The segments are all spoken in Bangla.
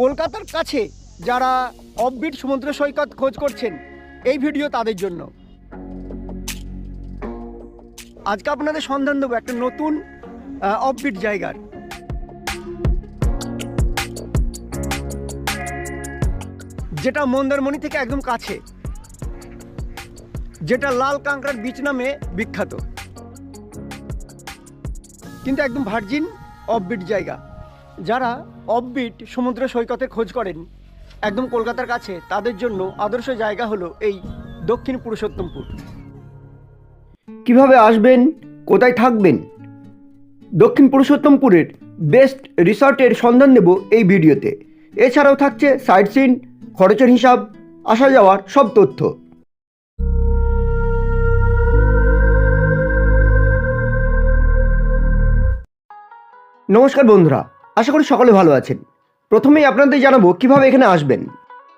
কলকাতার কাছে যারা অফবিট সমুদ্র সৈকত খোঁজ করছেন, এই ভিডিও তাদের জন্য। আজকে আপনাদের সন্ধান দেবো একটা নতুন অফবিট জায়গার। যেটা মন্দারমণি থেকে একদম কাছে। যেটা লাল কাঁকড়ার বিচ নামে বিখ্যাত। কিন্তু একদম ভার্জিন অফবিট জায়গা। যারা অফবিট সমুদ্র সৈকতে খোঁজ করেন, একদম কলকাতার কাছে, তাদের জন্য আদর্শ জায়গা হলো এই দক্ষিণ পুরুষোত্তমপুর। কীভাবে আসবেন? কোথায় থাকবেন? দক্ষিণ পুরুষোত্তমপুরের বেস্ট রিসর্টের সন্ধান দেব এই ভিডিওতে। এছাড়াও থাকছে সাইট সিন খরচের হিসাব, আসা যাওয়ার সব তথ্য। নমস্কার বন্ধুরা আশা করি সকলে ভালো আছেন। প্রথমেই আপনাদের জানাব কীভাবে এখানে আসবেন।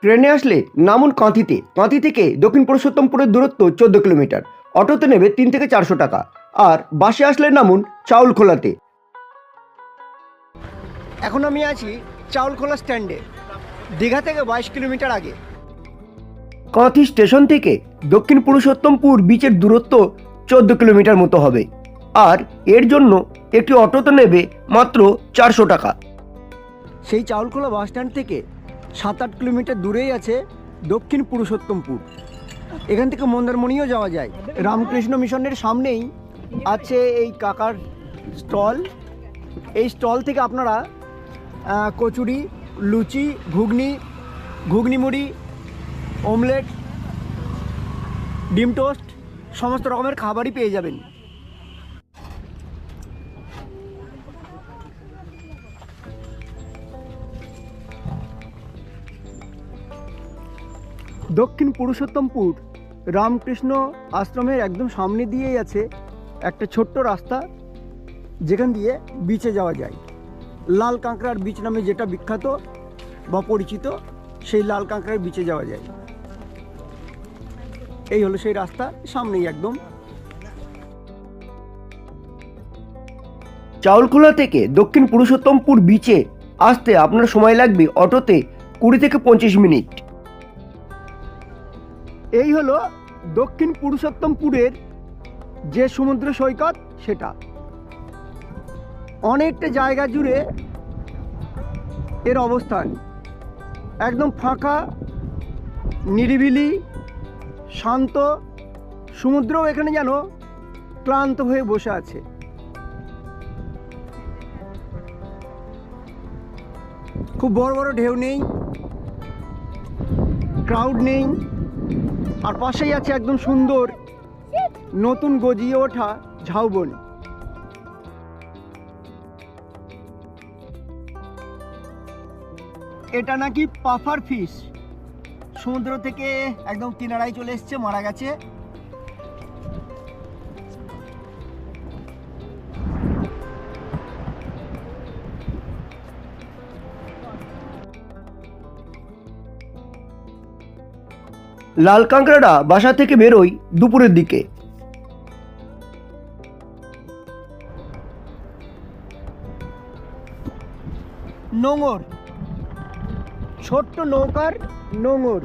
ট্রেনে আসলে নামুন কাঁথিতে। কাঁথি থেকে দক্ষিণ পুরুষোত্তমপুরের দূরত্ব চোদ্দ কিলোমিটার। অটোতে নেবে তিন থেকে চারশো টাকা। আর বাসে আসলে নামুন চাউলখোলাতে। এখন আমি আছি চাউলখোলা স্ট্যান্ডে, দীঘা থেকে বাইশ কিলোমিটার আগে। কাঁথি স্টেশন থেকে দক্ষিণ পুরুষোত্তমপুর বিচের দূরত্ব চোদ্দ কিলোমিটার মতো হবে। আর এর জন্য একটি অটোতে নেবে মাত্র চারশো টাকা। সেই চাউলখোলা বাস স্ট্যান্ড থেকে সাত আট কিলোমিটার দূরেই আছে দক্ষিণ পুরুষোত্তমপুর। এখান থেকে মন্দারমণিও যাওয়া যায়। রামকৃষ্ণ মিশনের সামনেই আছে এই কাকার স্টল। এই স্টল থেকে আপনারা কচুরি, লুচি, ঘুগনি ঘুগনি মুড়ি অমলেট, ডিম টোস্ট, সমস্ত রকমের খাবারই পেয়ে যাবেন। দক্ষিণ পুরুষোত্তমপুর রামকৃষ্ণ আশ্রমের একদম সামনে দিয়েই আছে একটা ছোট্ট রাস্তা, যেখান দিয়ে বিচে যাওয়া যায়। লাল কাঁকড়ার বিচ নামে যেটা বিখ্যাত বা পরিচিত, সেই লাল কাঁকড়ার বিচে যাওয়া যায়। এই হলো সেই রাস্তা, সামনেই একদম। চাউলখোলা থেকে দক্ষিণ পুরুষোত্তমপুর বিচে আসতে আপনার সময় লাগবে অটোতে কুড়ি থেকে পঁচিশ মিনিট। এই হলো দক্ষিণ পুরুষোত্তমপুরের যে সমুদ্র সৈকত, সেটা। অনেকটা জায়গা জুড়ে এর অবস্থান। একদম ফাঁকা, নিরিবিলি, শান্ত। সমুদ্রও এখানে যেন ক্লান্ত হয়ে বসে আছে। খুব বড় বড় ঢেউ নেই। ক্রাউড নেই। আর পাশেই আছে একদম সুন্দর নতুন গজিয়ে ওঠা ঝাউবন। এটা নাকি পাফার ফিশ। সমুদ্র থেকে একদম কিনারায় চলে এসছে মারা গেছে। লাল কাঁকড়াটা বাসা থেকে বেরোয় দুপুরের দিকে। নোঙর। ছোট্ট নৌকার নোঙর।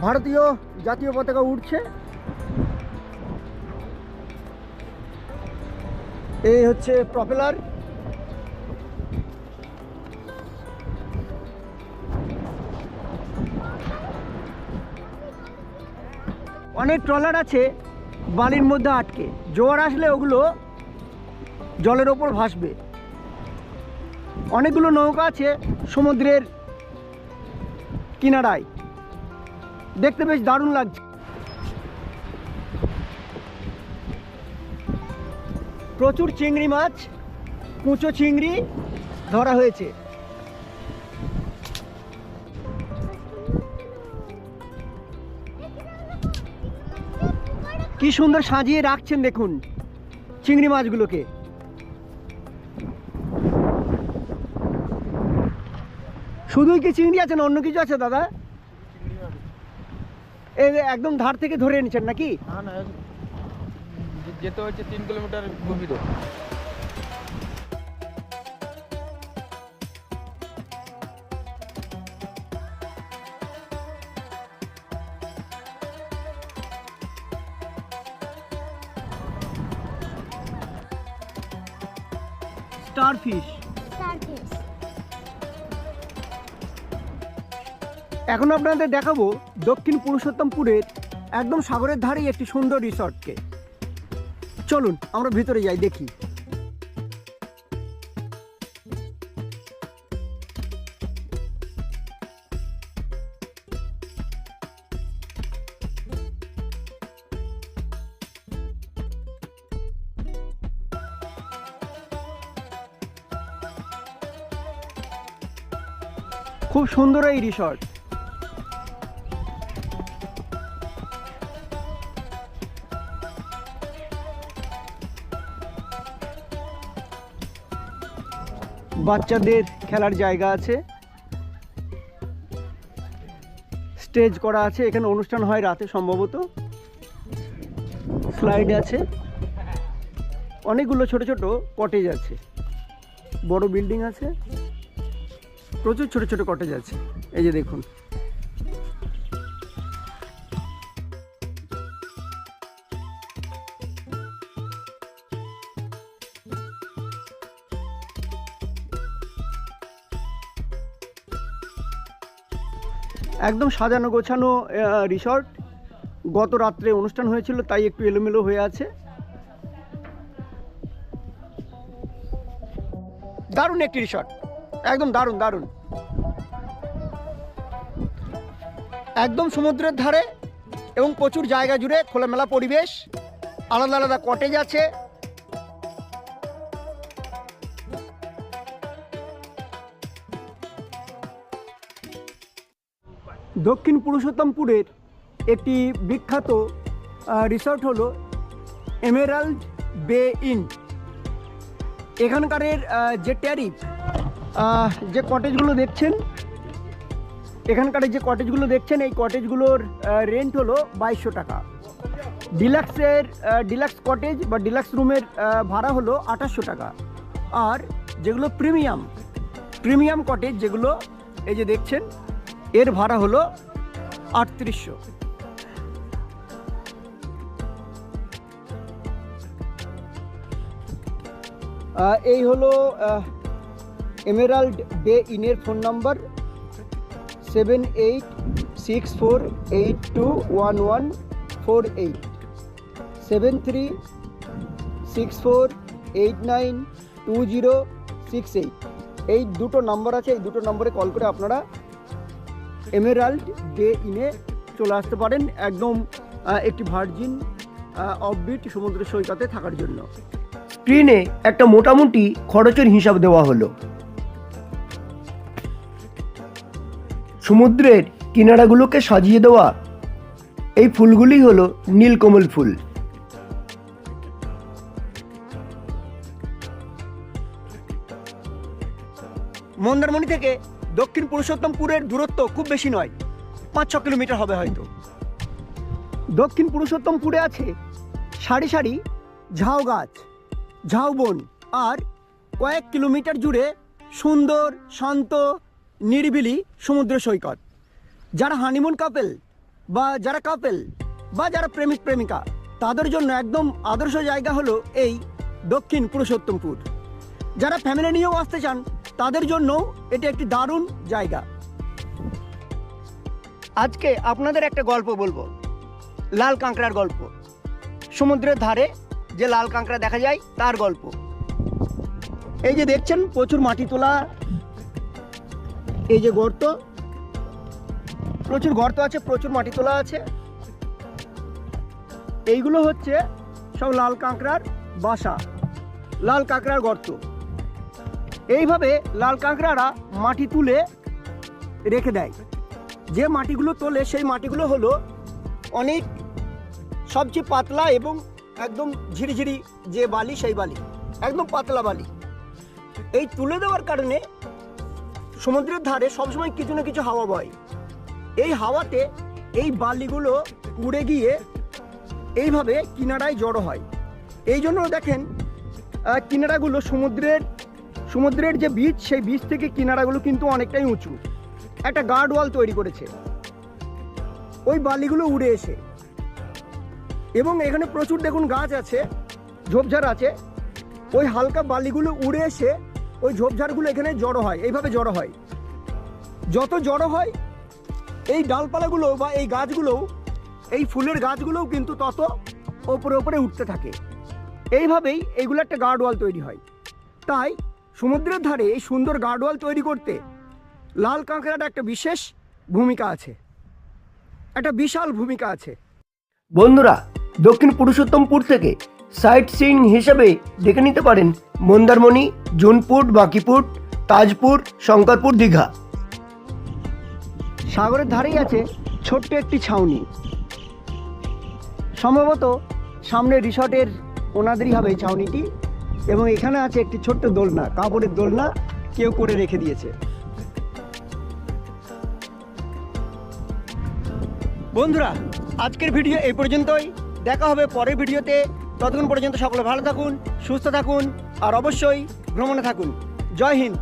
ভারতীয় জাতীয় পতাকা উঠছে এই হচ্ছে প্রপেলার। অনেক ট্রলার আছে বালির মধ্যে আটকে। জোয়ার আসলে ওগুলো জলের ওপর ভাসবে। অনেকগুলো নৌকা আছে সমুদ্রের কিনারায়। দেখতে বেশ দারুণ লাগছে। প্রচুর চিংড়ি মাছ, কুচো চিংড়ি ধরা হয়েছে। কি সুন্দর সাজিয়ে রাখছেন দেখুন, চিংড়ি মাছগুলোকে। শুধুই কি চিংড়ি আছে না অন্য কিছু আছে দাদা? একদম ধার থেকে ধরে এনেছেন নাকি? যেতে হচ্ছে তিন কিলোমিটার গভীরে। Starfish. এখন আপনাদের দেখাবো দক্ষিণ পুরুষোত্তমপুরের একদম সাগরের ধারেই একটি সুন্দর রিসর্টকে। চলুন আমরা ভিতরে যাই দেখি। খুব সুন্দর এই রিসর্ট। বাচ্চাদের খেলার জায়গা আছে। স্টেজ করা আছে, এখানে অনুষ্ঠান হয় রাতে সম্ভবত। স্লাইড আছে। অনেকগুলো ছোট ছোট কটেজ আছে। বড় বিল্ডিং আছে। প্রচুর ছোট ছোট কটেজ আছে। এই যে দেখুন। একদম সাজানো গোছানো রিসর্ট গত রাত্রে অনুষ্ঠান হয়েছিল, তাই একটু এলোমেলো হয়ে আছে। দারুণ একটি রিসর্ট একদম দারুণ দারুণ। একদম সমুদ্রের ধারে এবং প্রচুর জায়গা জুড়ে খোলামেলা পরিবেশ, আলাদা আলাদা কটেজ আছে। দক্ষিণ পুরুষোত্তমপুরের একটি বিখ্যাত রিসর্ট হলো এমেরাল্ড বে ইন এখানকারের যে ট্যারিফ যে কটেজগুলো দেখছেন, এখানকার যে কটেজগুলো দেখছেন, এই কটেজগুলোর রেন্ট হলো বাইশশো টাকা। ডিলাক্সের ডিলাক্স কটেজ বা ডিলাক্স রুমের ভাড়া হলো আঠাশশো টাকা। আর যেগুলো প্রিমিয়াম প্রিমিয়াম কটেজ যেগুলো, এই যে দেখছেন, এর ভাড়া হলো আটত্রিশশো। এই হলো এমেরাল্ড বে ইনের phone number seven eight six four eight two one one four eight seven three six four eight nine two zero six eight এই দুটো নাম্বার আছে, এই দুটো নম্বরে কল করে আপনারা এমেরাল্ড ডে ইনে চলে আসতে পারেন একদম একটি ভার্জিন অফবিট সমুদ্র সৈকতে থাকার জন্য। স্ক্রিনে একটা মোটামুটি খরচের হিসাব দেওয়া হলো। সমুদ্রের কিনারাগুলোকে সাজিয়ে দেওয়া। এই ফুলগুলি হলো নীলকমল ফুল। মন্দারমণি থেকে দক্ষিণ পুরুষোত্তমপুরের দূরত্ব খুব বেশি নয় পাঁচ ছ কিলোমিটার হবে হয়তো। দক্ষিণ পুরুষোত্তমপুরে আছে সারি সারি ঝাউ গাছ ঝাউবন আর কয়েক কিলোমিটার জুড়ে সুন্দর, শান্ত নিরিবিলি সমুদ্র সৈকত। যারা হানিমুন কাপেল বা যারা কাপেল বা যারা প্রেমিক প্রেমিকা, তাদের জন্য একদম আদর্শ জায়গা হলো এই দক্ষিণ পুরুষোত্তমপুর। যারা ফ্যামিলি নিয়েও আসতে চান, তাদের জন্য এটি একটি দারুণ জায়গা। আজকে আপনাদের একটা গল্প বলব। লাল কাঁকড়ার গল্প। সমুদ্রের ধারে যে লাল কাঁকড়া দেখা যায়, তার গল্প। এই যে দেখছেন, প্রচুর মাটি তোলা এই যে গর্ত, প্রচুর গর্ত আছে, প্রচুর মাটি তোলা আছে। এইগুলো হচ্ছে সব লাল কাঁকড়ার বাসা, লাল কাঁকড়ার গর্ত। এইভাবে লাল কাঁকড়ারা মাটি তুলে রেখে দেয়। যে মাটিগুলো তোলে, সেই মাটিগুলো হলো অনেক সবচেয়ে পাতলা এবং একদম ঝিরিঝিরি যে বালি, সেই বালি, একদম পাতলা বালি। এই তুলে দেওয়ার কারণে সমুদ্রের ধারে সবসময় কিছু না কিছু হাওয়া বয়। এই হাওয়াতে এই বালিগুলো উড়ে গিয়ে এইভাবে কিনারায় জড়ো হয়। এই জন্য দেখেন কিনারাগুলো সমুদ্রের সমুদ্রের যে বীজ, সেই বীজ থেকে কিনারাগুলো কিন্তু অনেকটাই উঁচু। একটা গার্ড ওয়াল তৈরি করেছে। ওই বালিগুলো উড়ে এসে। এবং এখানে প্রচুর দেখুন গাছ আছে, ঝোপঝাড় আছে। ওই হালকা বালিগুলো উড়ে এসে ওই ঝোপঝাড়গুলো এখানে জড়ো হয়, এইভাবে জড়ো হয়। যত জড়ো হয়, এই ডালপালাগুলো বা এই গাছগুলো, এই ফুলের গাছগুলোও কিন্তু তত ওপরে ওপরে উঠতে থাকে। এইভাবেই এইগুলো একটা গার্ড ওয়াল তৈরি হয়। তাই সমুদ্রের ধারে এই সুন্দর গার্ড ওয়াল তৈরি করতে লাল কাঁকড়াটা একটা বিশেষ ভূমিকা আছে। একটা বিশাল ভূমিকা আছে। বন্ধুরা, দক্ষিণ পুরুষোত্তমপুর থেকে সাইট সিইং হিসেবে দেখে নিতে পারেন মন্দারমণি, জুনপুর, বাঁকিপুর, তাজপুর, শঙ্করপুর, দীঘা। সাগরের ধারেই আছে ছোট্ট একটি ছাউনি। সম্ভবত সামনে রিসর্টের ওনাদেরই হবে এই ছাউনিটি এবং এখানে আছে একটি ছোট্ট দোলনা, কাপড়ের দোলনা কেউ করে রেখে দিয়েছে। বন্ধুরা, আজকের ভিডিও এই পর্যন্তই। দেখা হবে পরের ভিডিওতে। ততক্ষণ পর্যন্ত সকলে ভালো থাকুন সুস্থ থাকুন আর অবশ্যই ভ্রমণে থাকুন। জয় হিন্দ।